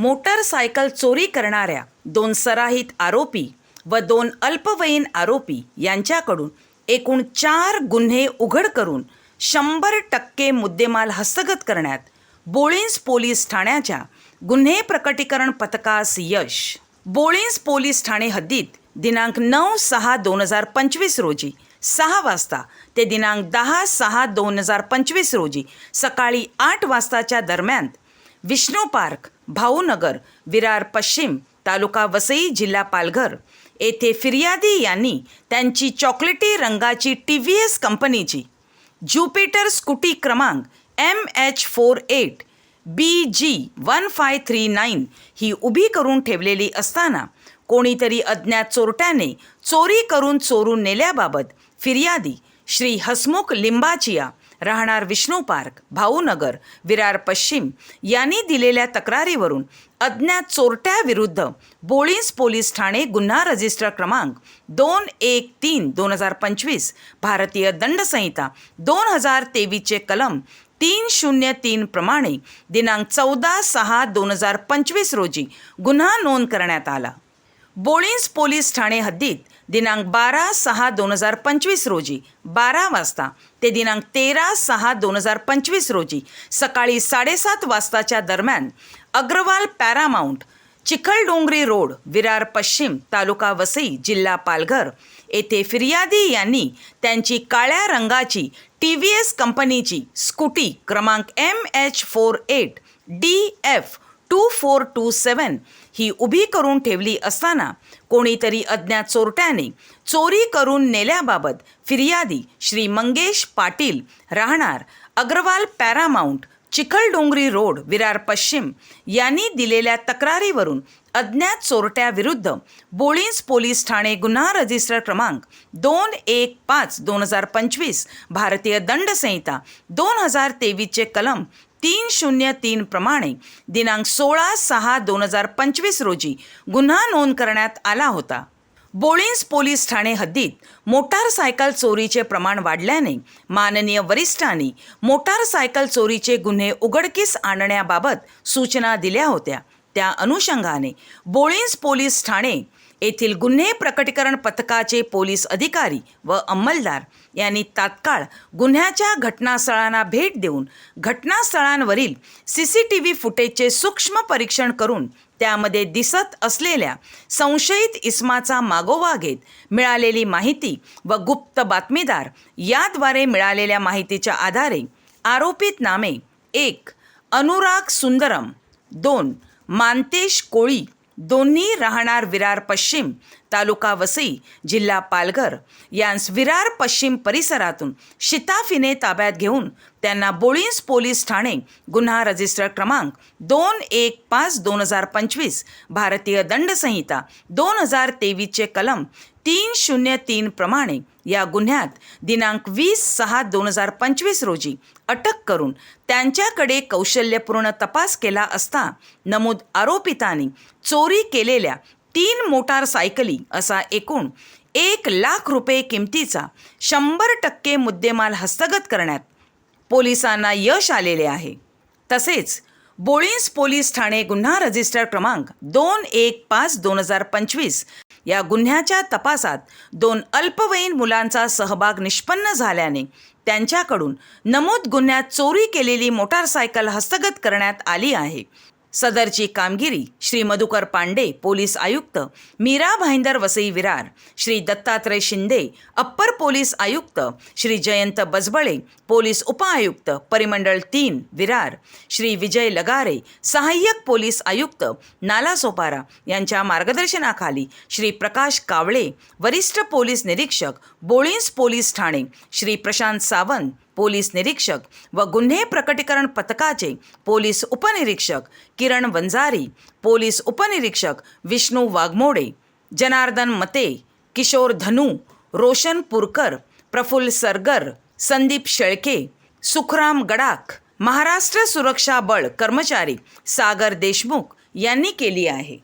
Motorcycle चोरी करणाऱ्या दोन सराहित आरोपी व दोन अल्पवयीन आरोपी यांच्याकडून एकूण चार गुन्हे उघड करून शंभर टक्के मुद्देमाल हस्तगत करण्यात बोळींज पोलीस ठाण्याच्या गुन्हे प्रकटीकरण पथकास यश. बोळींज पोलीस ठाणे हद्दीत दिनांक नऊ सहा दोन हजार पंचवीस रोजी सहा वाजता ते दिनांक दहा सहा दोन हजार पंचवीस रोजी सकाळी आठ वाजताच्या दरम्यान विष्णू पार्क भाऊनगर विरार पश्चिम तालुका वसई जिल्हा पालघर. येथे फिर्यादी यांनी त्यांची चॉकलेटी रंगाची टी व्ही एस कंपनीची ज्युपिटर स्कूटी क्रमांक M H four eight B G one five three nine ही उभी करून ठेवलेली असताना कोणीतरी अज्ञात चोरट्याने चोरी करून चोरून नेल्याबाबत फिर्यादी श्री हसमुख लिंबाचिया राहणार विष्णू पार्क भाऊनगर विरार पश्चिम यांनी दिलेल्या तक्रारीवरून अज्ञात चोरट्याविरुद्ध बोळीस पोलीस ठाणे गुन्हा रजिस्टर क्रमांक दोन एक तीन दोन हजार पंचवीस भारतीय दंडसंहिता दोन हजार तेवीसचे कलम तीन शून्य तीन प्रमाणे दिनांक चौदा सहा दोन हजार पंचवीस रोजी गुन्हा नोंद करण्यात आला. बोळींज पोलीस ठाणे हद्दीत दिनांक बारा सहा दोन हजार पंचवीस रोजी बारा वाजता ते दिनांक तेरा सहा दोन हजार पंचवीस रोजी सकाळी साडेसात वाजताच्या दरम्यान अग्रवाल पॅरामाऊंट चिखलडोंगरी रोड विरार पश्चिम तालुका वसई जिल्हा पालघर येथे फिर्यादी यांनी त्यांची काळ्या रंगाची टी व्ही एस कंपनीची स्कूटी क्रमांक M H four eight D F two four two seven ही उभी करून ठेवली असताना कोणीतरी अज्ञात चोरट्याने चोरी करून नेल्याबाबत फिर्यादी श्री मंगेश पाटील राहणार अग्रवाल पॅरामाऊंट चिखलडोंगरी रोड विरार पश्चिम यांनी दिलेल्या तक्रारीवरून अज्ञात चोरट्याविरुद्ध बोळींज पोलीस ठाणे गुन्हा रजिस्टर क्रमांक दोन एक पाच दोन हजार पंचवीस भारतीय दंडसंहिता दोन हजार तेवीसचे कलम तीन शून्य तीन प्रमाणे दिनांक सोळा सहा दोन हजार पंचवीस रोजी गुन्हा नोंद करण्यात आला होता. बोळींस पोलीस ठाणे हद्दीत मोटारसायकल चोरीचे प्रमाण वाढल्याने माननीय वरिष्ठांनी मोटारसायकल चोरीचे गुन्हे उघडकीस आणण्याबाबत सूचना दिल्या होत्या. त्या अनुषंगाने बोळींज पोलीस ठाणे येथील गुन्हे प्रकटीकरण पथकाचे पोलीस अधिकारी व अंमलदार यांनी तात्काळ गुन्ह्याच्या घटनास्थळांना भेट देऊन घटनास्थळांवरील सी सी टी व्ही फुटेजचे सूक्ष्म परीक्षण करून त्यामध्ये दिसत असलेल्या संशयित इस्माचा मागोवा घेत मिळालेली माहिती व गुप्त बातमीदार याद्वारे मिळालेल्या माहितीच्या आधारे आरोपित नामे एक अनुराग सुंदरम दोन मानतेश कोळी दोन्ही राहणार विरार पश्चिम तालुका वसई जिल्हा पालघर. यांस विरार पश्चिम परिसरातून शिताफीने ताब्यात घेऊन त्यांना बोळींस पोलीस ठाणे गुन्हा रजिस्टर क्रमांक दोन एक पाच दोन हजार पंचवीस भारतीय दंडसंहिता दोन हजार तेवीसचे कलम तीन शून्य तीन प्रमाणे या गुन्ह्यात दिनांक वीस सहा दोन हजार पंचवीस रोजी अटक करून त्यांच्याकडे कौशल्यपूर्ण तपास केला असता नमूद आरोपितांनी चोरी केलेल्या तीन मोटारसायकली असा एकूण एक लाख रुपये किमतीचा शंभर टक्के मुद्देमाल हस्तगत करण्यात पोलिसांना यश आलेले आहे. तसेच बोळींस पोलीस ठाणे गुन्हा रजिस्टर क्रमांक दोन एक पाच दोन हजार पंचवीस. या गुन्ह्याच्या तपासात दोन अल्पवयीन मुलांचा सहभाग निष्पन्न झाल्याने त्यांच्याकडून नमूद गुन्ह्यात चोरी केलेली मोटारसायकल हस्तगत करण्यात आली आहे. सदरची कामगिरी श्री मधुकर पांडे पोलीस आयुक्त मीरा भाईंदर वसई विरार श्री दत्तात्रय शिंदे अप्पर पोलीस आयुक्त श्री जयंत बजबळे पोलीस उपआयुक्त परिमंडळ तीन विरार श्री विजय लगारे सहाय्यक पोलीस आयुक्त नालासोपारा यांच्या मार्गदर्शनाखाली श्री प्रकाश कावळे वरिष्ठ पोलीस निरीक्षक बोळींस पोलीस ठाणे श्री प्रशांत सावंत पोलीस निरीक्षक व गुन्हे प्रकटीकरण पथकाचे पोलीस उपनिरीक्षक किरण वंजारी पोलीस उपनिरीक्षक विष्णू वाघमोडे जनार्दन मते किशोर धनू रोशन पुरकर प्रफुल्ल सरगर संदीप शेळके सुखराम गडाख महाराष्ट्र सुरक्षा बळ कर्मचारी सागर देशमुख यांनी केली आहे.